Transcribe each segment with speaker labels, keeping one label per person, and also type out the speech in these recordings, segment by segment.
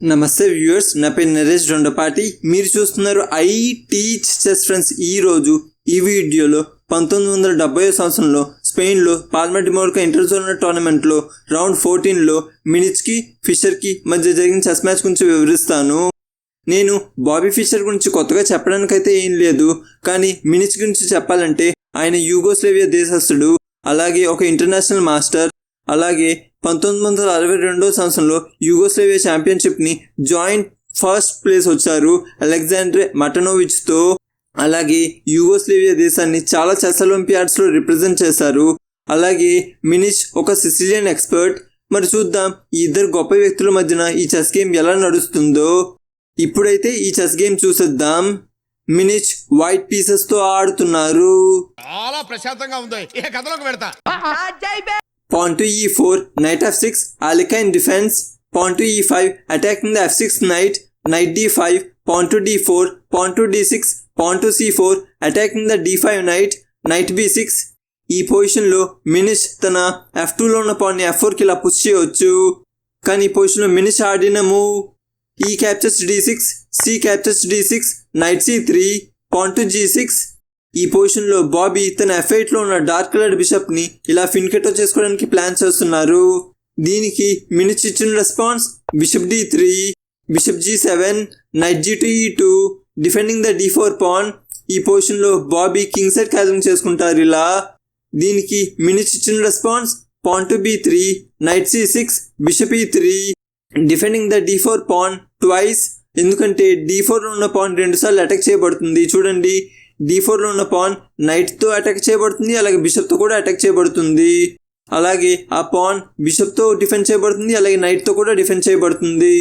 Speaker 1: నమస్తే వ్యూవర్స్ నా పేరు నరేష్ దొండపాటి మీరు చూస్తున్నారు ఐ టీచ్ చెస్ ఫ్రెండ్స్ ఈ రోజు ఈ వీడియోలో పంతొమ్మిది వందల డెబ్బై సంవత్సరంలో స్పెయిన్లో పాల్మెట్ మోర్కా ఇంటర్జోనల్ టోర్నమెంట్లో రౌండ్ ఫోర్టీన్లో మినిచ్కి ఫిషర్కి మధ్య జరిగిన చెస్ మ్యాచ్ గురించి వివరిస్తాను. నేను బాబీ ఫిషర్ గురించి కొత్తగా చెప్పడానికైతే ఏం లేదు కానీ మినిచ్ గురించి చెప్పాలంటే ఆయన యూగోస్లేవియా దేశస్థుడు అలాగే ఒక ఇంటర్నేషనల్ మాస్టర్ అలాగే పంతొమ్మిది వందల అరవై రెండో సంవత్సరంలో యూగోస్లేవియా ఛాంపియన్షిప్ని జాయింట్ ఫస్ట్ ప్లేస్ వచ్చారు అలెగ్జాండ్రే మటనోవిచ్తో. అలాగే యూగోస్లేవియా దేశాన్ని చాలా చెస్ ఒలింపియాడ్స్లో రిప్రజెంట్ చేశారు. అలాగే మినిష్ ఒక సిసిలియన్ ఎక్స్పర్ట్. మరి చూద్దాం ఈ ఇద్దరు గొప్ప వ్యక్తుల మధ్యన ఈ చెస్ గేమ్ ఎలా నడుస్తుందో. ఇప్పుడైతే ఈ చెస్ గేమ్ చూసేద్దాం. మినిచ్ వైట్ పీసెస్తో ఆడుతున్నారు.
Speaker 2: చాలా ప్రశాంతంగా ఉంది. కథలోకి పెడతా
Speaker 1: Pawn to e4, knight f6, Alicante defense. Pawn to e5, attacking the f6 knight, knight d5, pawn to d4, pawn to d6, pawn to c4, attacking the d5 knight, knight b6. ఈ పొజిషన్లో మినిష్ తన F టూలో ఉన్న పాన్ని F ఫోర్కి ఇలా push చేయవచ్చు కానీ ఈ పొజిషన్లో మినిష్ ఆడిన move E captures D six C captures D six knight C three pawn to G six ఈ పొజిషన్లో బాబీ తన ఎఫ్లో ఉన్న డార్క్ కలర్ బిషప్ని ఇలా ఫిన్కెటో చేసుకోవడానికి ప్లాన్ చేస్తున్నారు. దీనికి మినిచ్ ఇచ్చిన response bishop D three bishop G seven knight G to E two defending the D four pawn ఈ పొజిషన్లో బాబీ కింగ్ సైడ్ క్యాదరింగ్ చేసుకుంటారు ఇలా. దీనికి మినిచ్ ఇచ్చిన response pawn to B three knight C six bishop E three defending the D four pawn twice. ఎందుకంటే D four ఉన్న pawn రెండుసార్లు attack చేయబడుతుంది. చూడండి. డీ ఫోర్లో ఉన్న పాన్ నైట్తో అటాక్ చేయబడుతుంది అలాగే బిషప్తో కూడా అటాక్ చేయబడుతుంది. అలాగే ఆ పాన్ బిషప్తో డిఫెండ్ చేయబడుతుంది అలాగే నైట్తో కూడా డిఫెండ్ చేయబడుతుంది.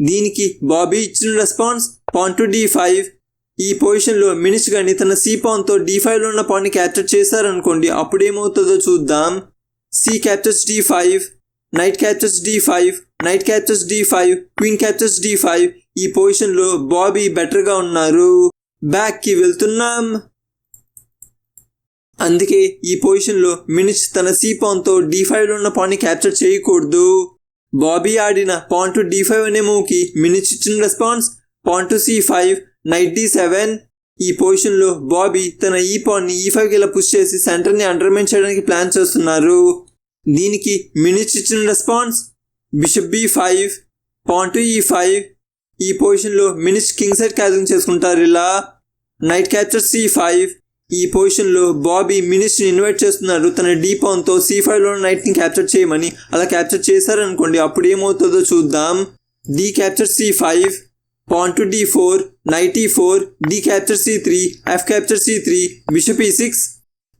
Speaker 1: దీనికి బాబీ ఇచ్చిన response pawn to D five ఈ పొజిషన్లో మినిష్ గాని తన సి పాన్తో డి ఫైవ్లో ఉన్న పాన్ని క్యాప్చర్ చేశారనుకోండి అప్పుడు ఏమవుతుందో చూద్దాం. C captures D five knight captures D five knight captures D five queen captures D five ఈ పొజిషన్లో బాబీ బెటర్గా ఉన్నారు. బ్యాక్కి వెళ్తున్నాం. అందుకే ఈ పొజిషన్లో మినిచ్ తన సి పాన్తో డి ఫైవ్లో ఉన్న పాన్ని క్యాప్చర్ చేయకూడదు. బాబీ ఆడిన పాన్ టు డి ఫైవ్ అనే మూవ్కి మినిచ్ ఇచ్చిన response pawn to C five knight D seven. ఈ పొజిషన్లో బాబీ తన ఈ పాన్ని ఈ ఫైవ్కి ఇలా పుష్ చేసి సెంటర్ని అండర్మైన్ చేయడానికి ప్లాన్ చేస్తున్నారు. దీనికి మినిచ్ ఇచ్చిన response bishop B five pawn to E five ఈ పొజిషన్లో మినిష్ కింగ్ సైడ్ క్యాచింగ్ చేసుకుంటారు ఇలా. నైట్ క్యాప్చర్ సి ఫైవ్ ఈ పొజిషన్లో బాబీ మినిష్ని ఇన్వైట్ చేస్తున్నారు. తన డీ పాన్తో సి ఫైవ్లో నైట్ని క్యాప్చర్ చేయమని. అలా క్యాప్చర్ చేశారనుకోండి అప్పుడు ఏమవుతుందో చూద్దాం. D capture C five pawn to D four knight E four D capture C three F capture C three bishop E six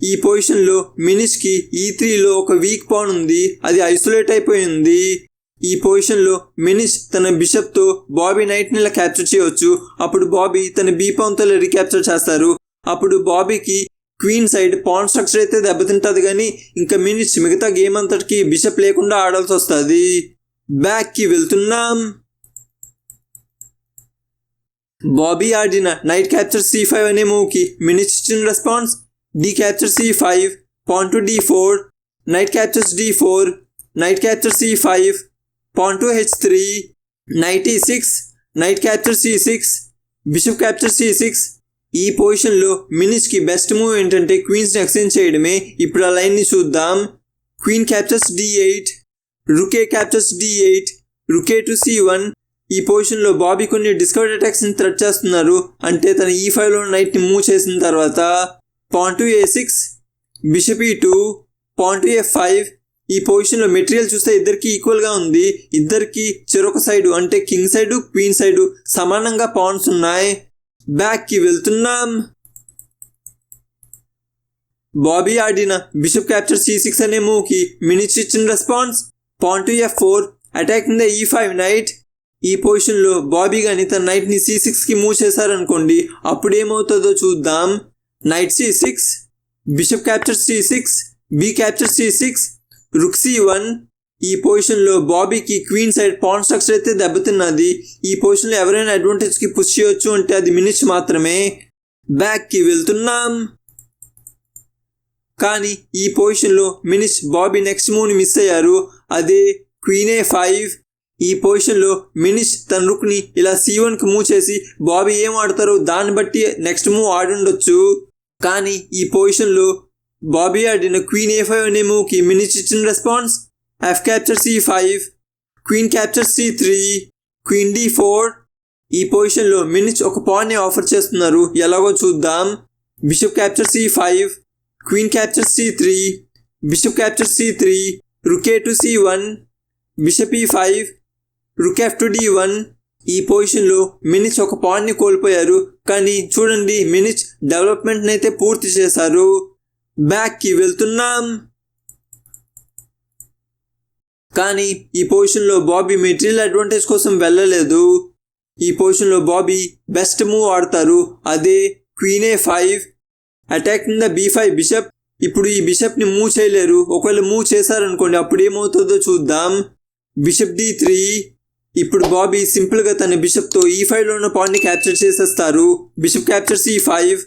Speaker 1: ఈ పొజిషన్లో మినిష్కి ఈ త్రీలో ఒక వీక్ పాన్ ఉంది. అది ఐసోలేట్ అయిపోయింది. ఈ పొజిషన్లో మినిష్ తన బిషప్తో బాబీ నైట్నిలా క్యాప్చర్ చేయవచ్చు. అప్పుడు బాబీ తన బీ పాన్తో రీక్యాప్చర్ చేస్తారు. అప్పుడు బాబీకి క్వీన్ సైడ్ పాన్ స్ట్రక్చర్ అయితే దెబ్బతింటుంది కానీ ఇంకా మినిట్స్ మిగతా గేమ్ అంతటికి బిషప్ లేకుండా ఆడాల్సి వస్తుంది. బ్యాక్కి వెళ్తున్నాం. బాబీ ఆడిన నైట్ క్యాప్చర్ సి ఫైవ్ అనే మూవ్కి మినిట్స్ ఇచ్చిన response D capture C five pawn to D four knight captures D four knight capture C five పాంటూ H three night ఈ six knight capture C six bishop capture C six ఈ పొజిషన్లో మినిష్కి best move ఏంటంటే క్వీన్స్ని exchange చేయడమే. ఇప్పుడు ఆ లైన్ని చూద్దాం. Queen captures D eight rook captures D eight rook to C one ఈ పొజిషన్లో బాబీ కొన్ని డిస్కవర్డ్ అటాక్స్ని థ్రెట్ చేస్తున్నారు. అంటే తన ఈ ఫైవ్లో నైట్ని మూవ్ చేసిన తర్వాత pawn to A six bishop E two pawn to A five ఈ పొజిషన్లో మెటీరియల్ చూస్తే ఇద్దరికి ఈక్వల్గా ఉంది. ఇద్దరికి చెరొక సైడు అంటే కింగ్ సైడు క్వీన్ సైడు సమానంగా పాన్స్ ఉన్నాయి. బ్యాక్కి వెళ్తున్నాం. బాబీ ఆడిన బిషప్ క్యాప్చర్ సి సిక్స్ అనే మూవ్కి మినిచ్ ఇచ్చిన response pawn to f four attacking the e five knight ఈ పొజిషన్లో బాబీ కానీ తన నైట్ని సి సిక్స్కి మూవ్ చేశారనుకోండి అప్పుడు ఏమవుతుందో చూద్దాం. Knight C six bishop capture C six B capture C six rook C one ఈ పొజిషన్లో బాబీకి క్వీన్ సైడ్ పాన్ స్ట్రక్చర్ అయితే దెబ్బతిన్నది. ఈ పొజిషన్లో ఎవరైనా అడ్వాంటేజ్కి పుష్ చేయొచ్చు అంటే అది మినిట్స్ మాత్రమే. బ్యాక్కి వెళ్తున్నాం. కానీ ఈ పొజిషన్లో మినిష్ బాబీ నెక్స్ట్ మూవ్ని మిస్ అయ్యారు. అదే క్వీన్ ఏ ఫైవ్. ఈ పొజిషన్లో మినిష్ తన రుక్ని ఇలా సి వన్కి మూవ్ చేసి బాబీ ఏం ఆడతారో దాన్ని బట్టి నెక్స్ట్ మూవ్ ఆడుండొచ్చు. కానీ ఈ పొజిషన్లో Bobby బాబీ ఆడిన క్వీన్ ఏ ఫైవ్ అనే మూవ్కి మినిష్ mini response response. Capture C five queen capture C three queen d four ఈ పొజిషన్లో మినిచ్ ఒక పాన్ని ఆఫర్ చేస్తున్నారు. ఎలాగో చూద్దాం. Bishop capture C five queen capture C three bishop capture C three rook to C one bishop e five rook f to d one ఈ పొజిషన్లో Minic ఒక పాయింట్ని కోల్పోయారు. కానీ చూడండి మినిచ్ డెవలప్మెంట్ అయితే పూర్తి చేశారు. బ్యాక్కి వెళ్తున్నాం. కానీ ఈ పొజిషన్లో బాబీ మెటీరియల్ అడ్వాంటేజ్ కోసం వెళ్ళలేదు. ఈ పొజిషన్లో బాబీ బెస్ట్ మూవ్ ఆడతారు. అదే queen A five attacking the B five bishop. ఇప్పుడు ఈ బిషప్ని మూవ్ చేయలేరు. ఒకవేళ మూవ్ చేశారనుకోండి అప్పుడు ఏమవుతుందో చూద్దాం. Bishop D three. ఇప్పుడు బాబీ సింపుల్గా తన బిషప్తో ఈ ఫైవ్లో ఉన్న పాయింట్ని క్యాప్చర్ చేసేస్తారు. Bishop captures E five.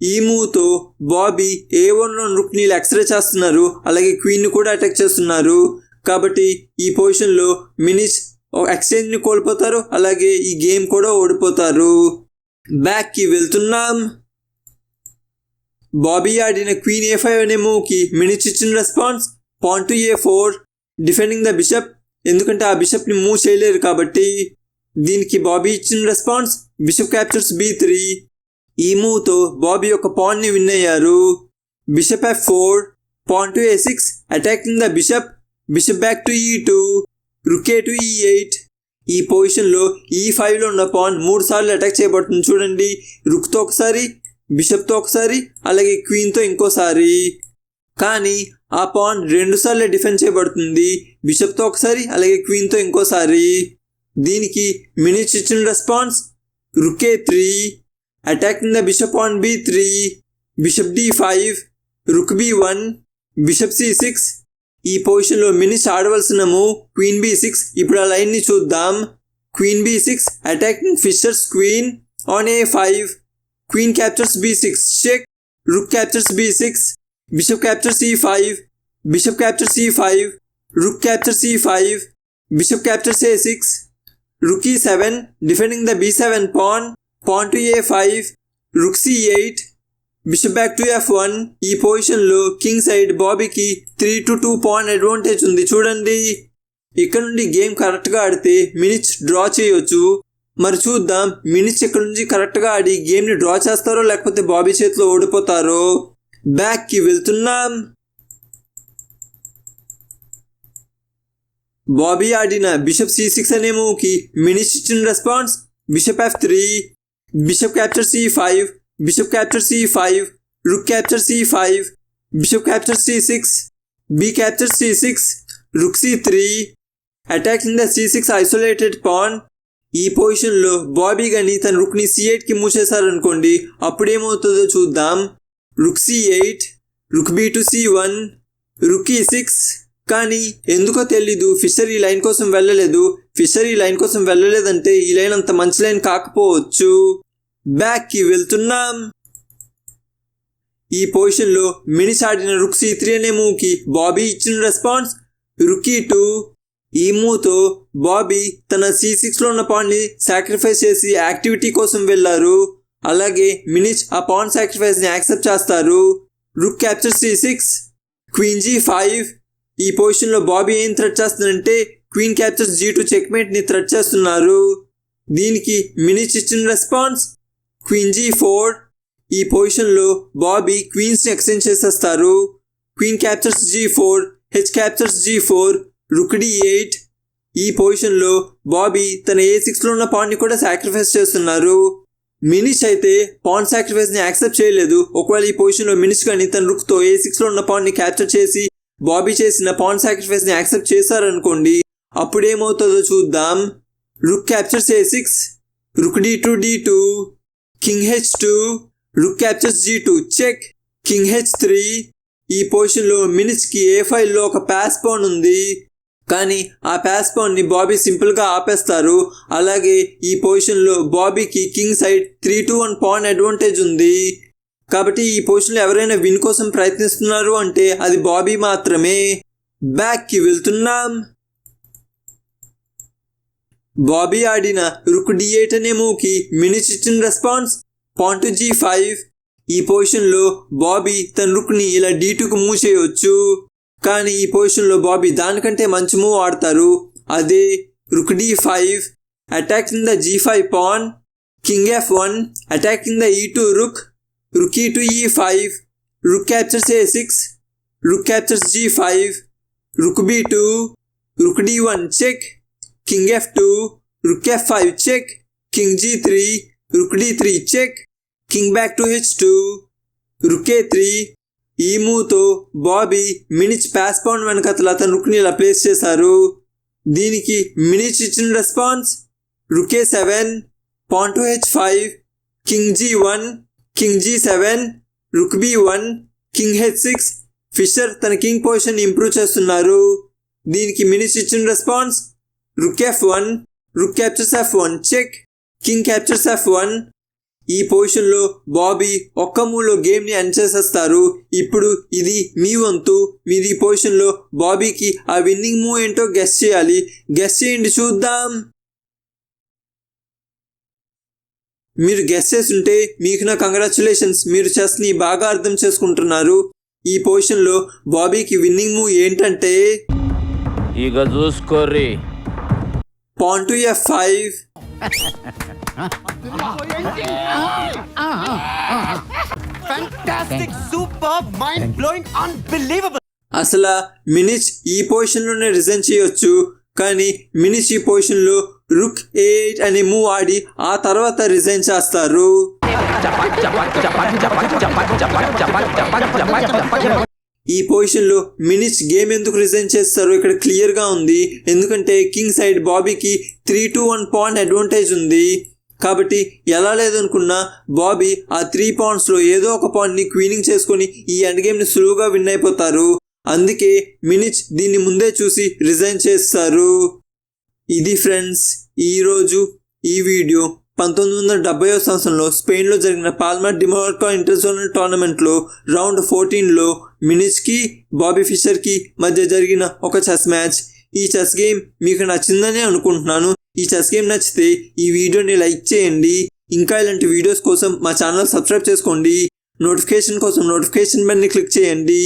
Speaker 1: ఈ బాబీ ఏ వన్లో రుక్నీలు ఎక్స్రే చేస్తున్నారు. అలాగే క్వీన్ని కూడా అటాక్ చేస్తున్నారు. కాబట్టి ఈ పొజిషన్లో మినిస్ ఎక్స్చేంజ్ని కోల్పోతారు. అలాగే ఈ గేమ్ కూడా ఓడిపోతారు. బ్యాక్కి వెళ్తున్నాం. బాబీ ఆడిన క్వీన్ ఏ ఫైవ్ అనే మూవ్కి మినిచ్ ఇచ్చిన response pawn to a four defending the bishop ఎందుకంటే ఆ బిషప్ని మూవ్ చేయలేరు కాబట్టి దీనికి బాబీ ఇచ్చిన response bishop captures b three ఈ మూవ్తో బాబీ యొక్క పాన్ని విన్ అయ్యారు. Bishop f four pawn to A six attacking the bishop bishop back to e e e two rook to e eight ఈ పొజిషన్లో ఈ e ఫైవ్లో ఉన్న పాన్ మూడు సార్లు అటాక్ చేయబడుతుంది చూడండి. రుక్తో ఒకసారి బిషప్తో ఒకసారి అలాగే క్వీన్తో ఇంకోసారి. కానీ ఆ పాన్ రెండు సార్లు డిఫెండ్ చేయబడుతుంది. బిషప్తో ఒకసారి అలాగే క్వీన్తో ఇంకోసారి. దీనికి మినిట్స్ ఇచ్చిన response rook three attacking the bishop on B three bishop D five rook B one bishop C six ఈ పొజిషన్లో మినిట్స్ ఆడవలసిన మూవ్ క్వీన్ బి సిక్స్ ఇప్పుడు ఆ లైన్ని చూద్దాం. Queen B six attacking Fischer's queen on A five queen captures B six check rook captures B six bishop captures E five bishop captures E five rook captures E five bishop captures A six rook E seven defending the B seven pawn to A five rook C eight bishop back to F one ఈ పొజిషన్లో king side బాబీకి three to two point advantage ఉంది. చూడండి. ఇక్కడ నుండి game కరెక్ట్గా ఆడితే minutes draw చేయొచ్చు. మరి చూద్దాం మినిట్స్ ఇక్కడ నుంచి కరెక్ట్గా ఆడి గేమ్ని డ్రా చేస్తారో లేకపోతే బాబీ చేతిలో ఓడిపోతారో. బ్యాక్కి వెళ్తున్నాం. బాబీ ఆడిన బిషప్ సి సిక్స్ అనే మూవ్కి మినిట్స్ ఇచ్చిన response bishop f three bishop capture C five bishop capture C five rook capture C five bishop capture C six B capture C six rook C three attacking the C six isolated pan ఈ పొజిషన్లో బాబీ గని తన రుక్ని C ఎయిట్కి మూసేశారనుకోండి అప్పుడేమవుతుందో చూద్దాం rook C eight rook B to C one rook E six కానీ ఎందుకో తెలీదు ఫిషర్ ఈ లైన్ కోసం వెళ్ళలేదు. ఫిషర్ ఈ లైన్ కోసం వెళ్ళలేదంటే ఈ లైన్ అంత మంచి లైన్ కాకపోవచ్చు. బ్యాక్కి వెళ్తున్నాం. ఈ పొజిషన్లో మినిస్ ఆడిన రుక్ సి త్రీ అనే మూవ్కి బాబీ ఇచ్చిన రెస్పాన్స్. Rookie two. ఈ మూవ్తో బాబీ తన సి సిక్స్లో ఉన్న పాండ్ని సాక్రిఫైస్ చేసి యాక్టివిటీ కోసం వెళ్ళారు. అలాగే మినిచ్ ఆ పాండ్ సాక్రిఫైస్ని యాక్సెప్ట్ చేస్తారు. Rook capture C six. Queen G five. ఈ పొజిషన్లో బాబీ ఏం థ్రెట్ చేస్తుందంటే క్వీన్ క్యాప్చర్స్ జీ టూ చెక్మేట్ని థ్రెట్ చేస్తున్నారు. దీనికి మినిచ్ ఇచ్చిన రెస్పాన్స్ క్వీన్ జీ ఫోర్. ఈ పొజిషన్లో బాబీ క్వీన్స్ని ఎక్స్చేంజ్ చేసేస్తారు. Queen captures G four H captures G four rook D eight. ఈ పొజిషన్లో బాబీ తన ఏ సిక్స్లో ఉన్న పాయింట్ని కూడా సాక్రిఫైస్ చేస్తున్నారు. మినిష్ అయితే పాయింట్ సాక్రిఫైస్ని యాక్సెప్ట్ చేయలేదు. ఒకవేళ ఈ పొజిషన్లో మినిష్ కానీ తన రుక్తో ఏ సిక్స్లో ఉన్న పాయింట్ని క్యాప్చర్ చేసి బాబీ చేసిన పాయింట్ సాక్రిఫైస్ని యాక్సెప్ట్ చేశారనుకోండి అప్పుడు ఏమవుతుందో చూద్దాం. Rook captures A six rook D two D two king H two rook captures G two check. King H three ఈ పొజిషన్లో మినిట్స్కి ఏ ఫైల్లో ఒక ప్యాస్ పోన్ ఉంది? కానీ ఆ ప్యాస్ పౌన్ని బాబీ సింపుల్గా ఆపేస్తారు. అలాగే ఈ పొజిషన్లో బాబీకి king side three to one pawn advantage ఉంది. కాబట్టి ఈ పొజిషన్లో ఎవరైనా విన్ కోసం ప్రయత్నిస్తున్నారు అంటే అది బాబీ మాత్రమే. బ్యాక్కి వెళ్తున్నాం. బాబీ ఆడిన రుక్ డి ఎయిట్ అనే మూవ్కి మినిచ్ ఇచ్చిన response point to G five. ఈ పొజిషన్లో బాబీ తన రుక్ని ఇలా డీ టూకు మూవ్ చేయవచ్చు కానీ ఈ పొజిషన్లో బాబీ దానికంటే మంచి మూవ్ ఆడతారు. అదే rook D five. Attack in the G five pawn king F one attack in the E two rook. Rook e to E five rook captures A six rook captures G five rook B two rook D one check king F two rook F five check king G three rook D three check king back H two three ఈ Bobby Minic pass pound వెనకతల అతను రుక్ని ఇలా place చేశారు. దీనికి Minic ఇచ్చిన response rook seven pawn to H five king G one king G seven rook B one king H six Fischer తన king position improve చేస్తున్నారు. దీనికి మినిస్ ఇచ్చిన response rook F one rook captures F one check king captures F one ఈ పొజిషన్లో బాబీ ఒక్క మూలో గేమ్ని end చేసేస్తారు. ఇప్పుడు ఇది మీ వంతు. మీది ఈ పొజిషన్లో బాబీకి ఆ విన్నింగ్ మూవ్ ఏంటో గెస్ చేయాలి. గెస్ చేయండి చూద్దాం. మీరు గెస్ చేస్తుంటే మీకు నా కంగ్రాచులేషన్స్ మీరు చెస్ని బాగా అర్థం చేసుకుంటున్నారు. ఈ పొజిషన్లో బాబీకి విన్నింగ్ మూవ్ ఏంటంటే
Speaker 3: ఇక చూసుకోర్రి.
Speaker 1: Pawn to F five. అసలు మినిచ్ ఈ పొజిషన్లోనే రిజైన్ చేయొచ్చు. కానీ మినిచ్ ఈ పొజిషన్లో రుక్ ఎయిట్ అని మూవ్ ఆడి ఆ తర్వాత రిజైన్ చేస్తారు. ఈ పొజిషన్లో మినిచ్ గేమ్ ఎందుకు రిజైన్ చేస్తారు? ఇక్కడ క్లియర్గా ఉంది. ఎందుకంటే king side బాబీకి three to one point advantage ఉంది. కాబట్టి ఎలా లేదనుకున్నా బాబీ ఆ త్రీ పాయింట్స్లో ఏదో ఒక పాయింట్ని క్వీనింగ్ చేసుకొని ఈ ఎండ్ గేమ్ని సులువుగా విన్ అయిపోతారు. అందుకే మినిచ్ దీన్ని ముందే చూసి రిజైన్ చేస్తారు. ఇది ఫ్రెండ్స్ ఈరోజు ఈ వీడియో పంతొమ్మిది వందల డెబ్బై సంవత్సరంలో స్పెయిన్లో జరిగిన పాల్మర్ డిమోర్కా ఇంటర్జోనల్ టోర్నమెంట్లో రౌండ్ ఫోర్టీన్లో మినిచ్కి బాబీ ఫిషర్కి మధ్య జరిగిన ఒక చెస్ మ్యాచ్. ఈ చెస్ గేమ్ మీకు నచ్చిందని అనుకుంటున్నాను. ఈ చెస్ గేమ్ నచ్చితే ఈ వీడియోని లైక్ చేయండి. ఇంకా ఇలాంటి వీడియోస్ కోసం మా ఛానల్ సబ్స్క్రైబ్ చేసుకోండి. నోటిఫికేషన్ కోసం నోటిఫికేషన్ బెల్ని క్లిక్ చేయండి.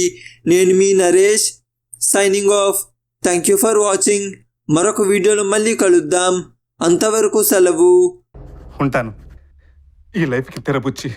Speaker 1: నేను మీ Naresh signing off. Thank you for watching. మరొక వీడియోలో మళ్ళీ కలుద్దాం. అంతవరకు సెలవు.
Speaker 4: ఉంటాను. ఈ లైఫ్కి తెరబుచ్చి